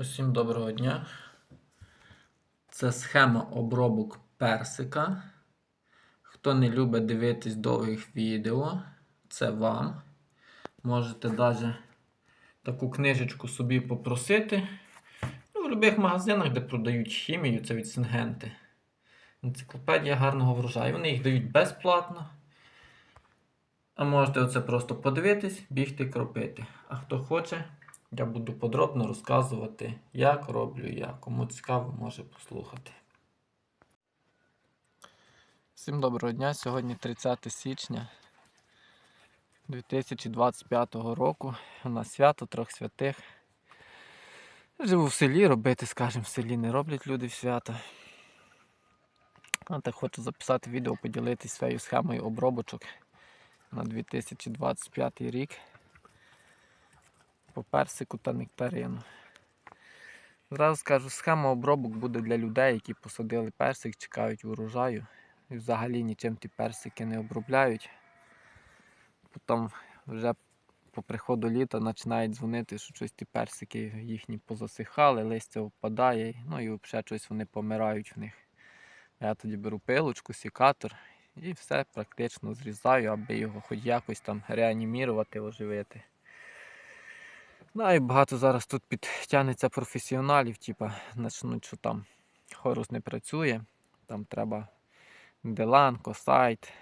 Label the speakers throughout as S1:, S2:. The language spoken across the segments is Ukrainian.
S1: Усім доброго дня. Це схема обробок персика. Хто не любить дивитись довгих відео, це вам. Можете навіть таку книжечку собі попросити. Ну, в будь-яких магазинах, де продають хімію, це від Сингенти. Енциклопедія гарного врожаю. Вони їх дають безплатно. А можете оце просто подивитись, бігти кропити. А хто хоче, я буду подробно розказувати, як роблю я. Кому цікаво, може послухати. Всім доброго дня. Сьогодні 30 січня 2025 року. У нас свято трьох святих. Живу в селі, робити, скажімо, в селі не роблять люди в свято. А так хочу записати відео, поділитися своєю схемою обробочок на 2025 рік по персику та нектарину. Зразу скажу, схема обробок буде для людей, які посадили персик, чекають урожаю і взагалі нічим ті персики не обробляють. Потім вже по приходу літа починають дзвонити, що щось ті персики їхні позасихали, листя впадає, ну і взагалі щось вони помирають в них. Я тоді беру пилочку, сікатор і все практично зрізаю, аби його хоч якось там реанімірувати, оживити. Ну і багато зараз тут підтягнеться професіоналів, типа почнуть, що там хорус не працює, там треба Деланко, сайт,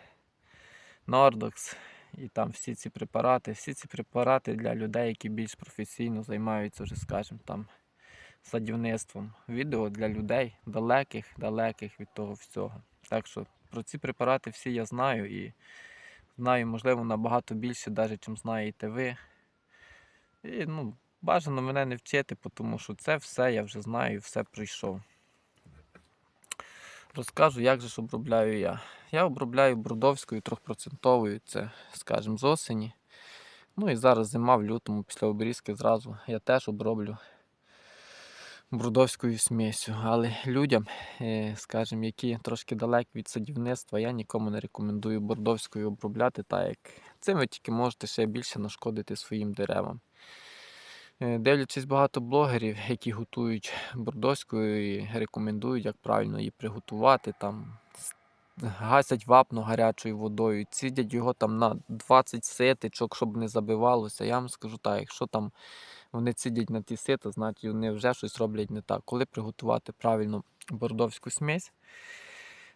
S1: Нордокс і там всі ці препарати. Всі ці препарати для людей, які більш професійно займаються вже, скажімо, там садівництвом. Відео для людей далеких, далеких від того всього. Так що про ці препарати всі я знаю і знаю, можливо, набагато більше, навіть чим знаєте ви. І ну, бажано мене не вчити, тому що це все я вже знаю і все пройшов. Розкажу, як же ж обробляю я. Я обробляю бродовською 3%, це, скажімо, з осені. Ну і зараз зима в лютому, після обрізки зразу я теж оброблю брудовською смісю. Але людям, е, скажімо, які трошки далекі від садівництва, я нікому не рекомендую бордовською обробляти, так як цим ви тільки можете ще більше нашкодити своїм деревам. Е, Дивлячись багато блогерів, які готують бордоською і рекомендують, як правильно її приготувати. Там гасять вапно гарячою водою, цідять його там на 20 ситичок, щоб не забивалося. Я вам скажу так, якщо там вони цідять на ті сита, значить вони вже щось роблять не так. Коли приготувати правильно бордовську смесь,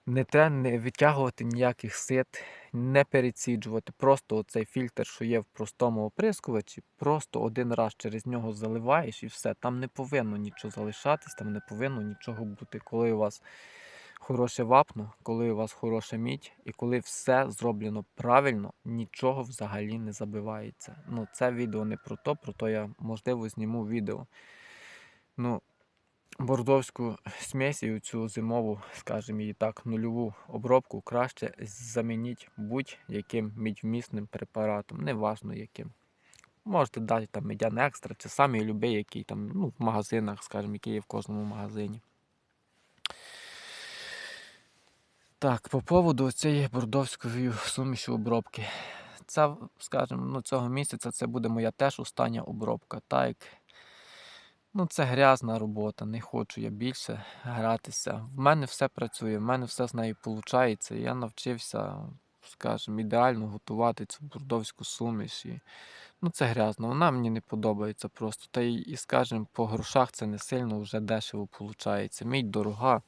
S1: не треба не витягувати ніяких сит, не переціджувати. Просто оцей фільтр, що є в простому оприскувачі, просто один раз через нього заливаєш і все. Там не повинно нічого залишатись, там не повинно нічого бути. Коли у вас хороше вапно, коли у вас хороша мідь, і коли все зроблено правильно, нічого взагалі не забивається. Ну, це відео не про то, про то я можливо зніму відео. Ну, бордовську смесь і цю зимову, скажімо її так, нульову обробку краще замініть будь-яким мідьвмісним препаратом, неважно яким. Можете дати там медян екстра чи самі любий, який там ну, в магазинах, скажімо, який є в кожному магазині. Так, по поводу цієї бордовської суміші обробки. Це, скажімо, ну, цього місяця це буде моя теж остання обробка. Так, як, ну, це грязна робота, не хочу я більше гратися. В мене все працює, в мене все з нею виходить. Я навчився, скажімо, ідеально готувати цю бордовську суміш. І, ну, це грязно, вона мені не подобається просто. Та й, і, скажімо, по грошах це не сильно вже дешево виходить. Мідь дорога.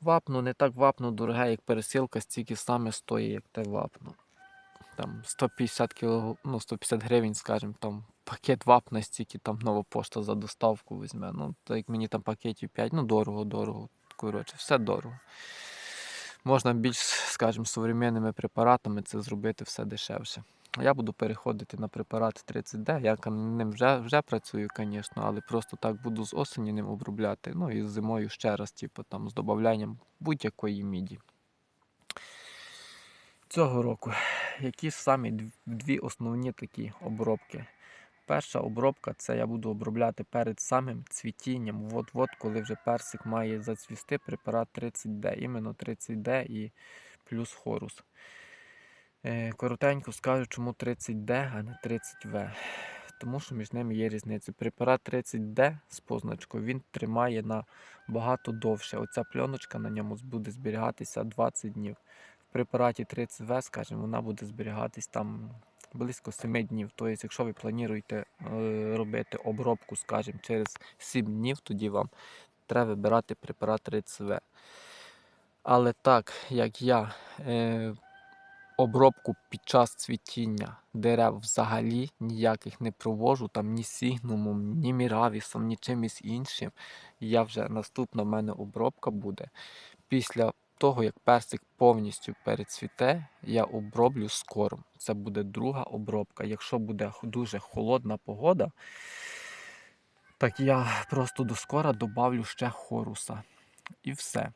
S1: Вапно не так вапно дороге, як пересилка, стільки саме стоїть, як те вапно. Там 150 кг, ну 150 гривень, скажімо, там пакет вапна, стільки там нова пошта за доставку візьме. Ну, так як мені там пакетів 5, ну дорого, дорого. Коротше, все дорого. Можна більш, скажімо, современними препаратами це зробити все дешевше. Я буду переходити на препарат 30D. Я ним вже, вже працюю, звісно, але просто так буду з осені ним обробляти. Ну і зимою ще раз, типу, там, з додаванням будь-якої міді. Цього року які самі дві основні такі обробки. Перша обробка це я буду обробляти перед самим цвітінням. От-от, коли вже персик має зацвісти, препарат 30D, іменно 30D і плюс хорус. Е, Коротенько скажу, чому 30D, а не 30В. тому що між ними є різниця. Препарат 30D з позначкою він тримає на багато довше. Оця пленочка на ньому буде зберігатися 20 днів. В препараті 30В, скажімо, вона буде зберігатись там близько 7 днів. Тобто, якщо ви плануєте е, робити обробку, скажімо, через 7 днів, тоді вам треба вибирати препарат 30В. Але так як я е, обробку під час цвітіння дерев взагалі ніяких не провожу, там ні сігнумом, ні міравісом, ні чимось іншим. Я вже наступна в мене обробка буде. Після того, як персик повністю перецвіте, я оброблю скором. Це буде друга обробка. Якщо буде дуже холодна погода, так я просто до скора добавлю ще хоруса. І все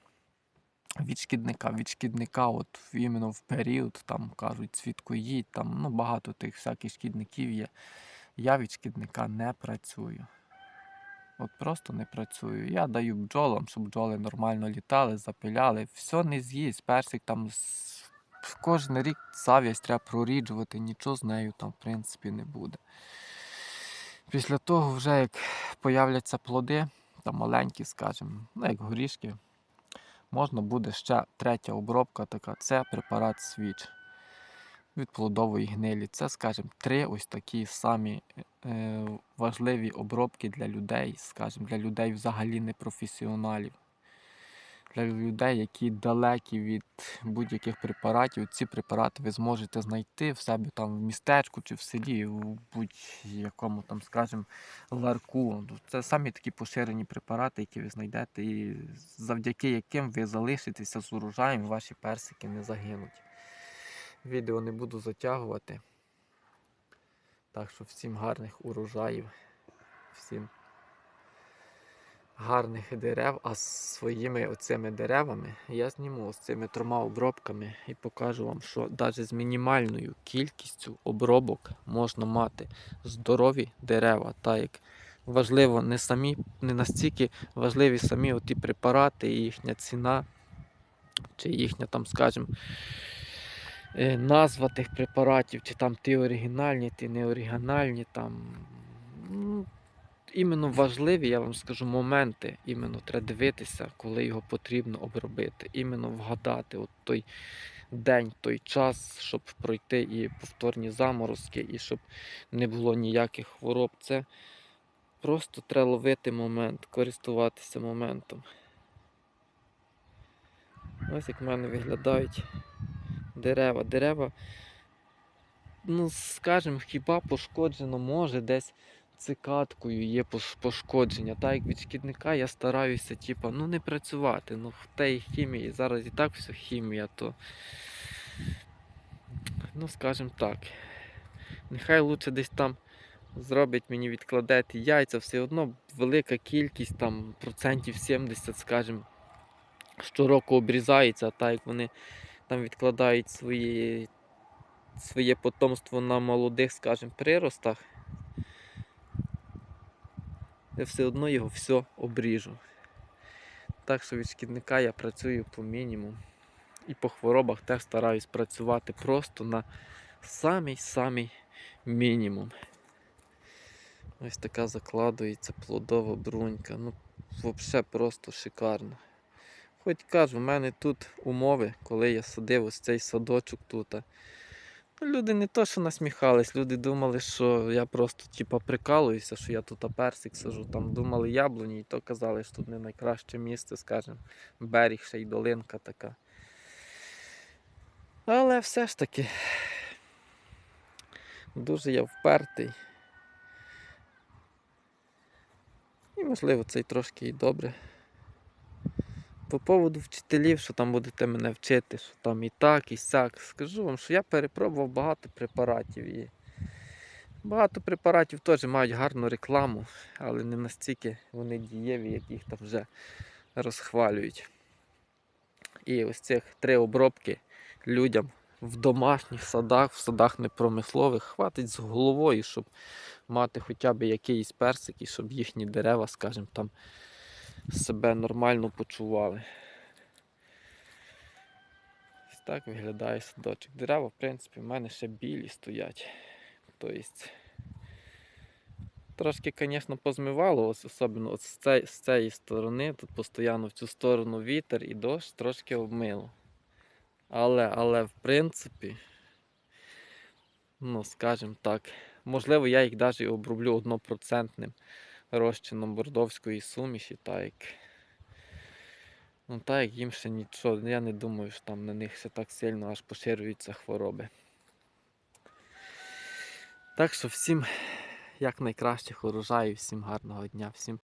S1: від шкідника. Від шкідника, от іменно в період, там кажуть, цвіткоїдь, там ну, багато тих всяких шкідників є. Я від шкідника не працюю. От просто не працюю. Я даю бджолам, щоб бджоли нормально літали, запиляли. Все не з'їсть. Персик там кожен рік зав'язь треба проріджувати, нічого з нею там, в принципі, не буде. Після того, вже як появляться плоди, там маленькі, скажімо, ну як горішки, можна буде ще третя обробка така це препарат свіч від плодової гнилі. Це, скажімо, три ось такі самі е, важливі обробки для людей, скажімо, для людей взагалі не професіоналів. Для людей, які далекі від будь-яких препаратів, ці препарати ви зможете знайти в себе там в містечку чи в селі, в будь-якому там, скажімо, ларку. Ну, Це самі такі поширені препарати, які ви знайдете, і завдяки яким ви залишитеся з урожаєм, ваші персики не загинуть. Відео не буду затягувати. Так що всім гарних урожаїв, всім гарних дерев, а з своїми оцими деревами я зніму з цими трьома обробками і покажу вам, що навіть з мінімальною кількістю обробок можна мати здорові дерева. Так як важливо не самі, не настільки важливі самі оті препарати і їхня ціна, чи їхня там, скажімо, назва тих препаратів, чи там ті оригінальні, ті не оригінальні, там. ну, Іменно важливі, я вам скажу, моменти іменно треба дивитися, коли його потрібно обробити. Іменно вгадати от той день, той час, щоб пройти і повторні заморозки, і щоб не було ніяких хвороб. Це просто треба ловити момент, користуватися моментом. Ось як в мене виглядають дерева. Дерева, ну, скажімо, хіба пошкоджено може десь цикаткою є пошкодження. Так як від шкідника я стараюся, типа, ну не працювати. Ну в тій хімії, зараз і так все хімія, то ну скажімо так. Нехай лучше десь там зробить мені відкладати яйця, все одно велика кількість, там процентів 70, скажімо, щороку обрізається, а так як вони там відкладають свої, своє потомство на молодих, скажімо, приростах, я все одно його все обріжу. Так що від шкідника я працюю по мінімуму. І по хворобах теж стараюсь працювати просто на самий-самий мінімум. Ось така закладується плодова брунька. Ну, взагалі просто шикарно. Хоч кажу, в мене тут умови, коли я садив ось цей садочок тут. Ну, люди не то, що насміхались, люди думали, що я просто типа прикалуюся, що я тут персик сажу. Там думали яблуні, і то казали, що тут не найкраще місце, скажімо, берег ще й долинка така. Але все ж таки дуже я впертий. І можливо це й трошки і добре. По поводу вчителів, що там будете мене вчити, що там і так, і сяк. Скажу вам, що я перепробував багато препаратів. І багато препаратів теж мають гарну рекламу, але не настільки вони дієві, як їх там вже розхвалюють. І ось цих три обробки людям в домашніх садах, в садах непромислових хватить з головою, щоб мати хоча б якийсь персик і щоб їхні дерева, скажімо, там себе нормально почували. Ось так виглядає садочок. Дерева, в принципі, в мене ще білі стоять. Тобто Трошки, звісно, позмивало, ос- особливо от з, цей, з цієї сторони, тут постійно в цю сторону вітер і дощ трошки обмило. Але, але в принципі, ну, скажімо так, можливо, я їх навіть оброблю однопроцентним розчином бордовської суміші, так як. Ну, так як їм ще нічого, я не думаю, що там на них ще так сильно аж поширюються хвороби. Так що всім якнайкращих урожаїв, всім гарного дня, всім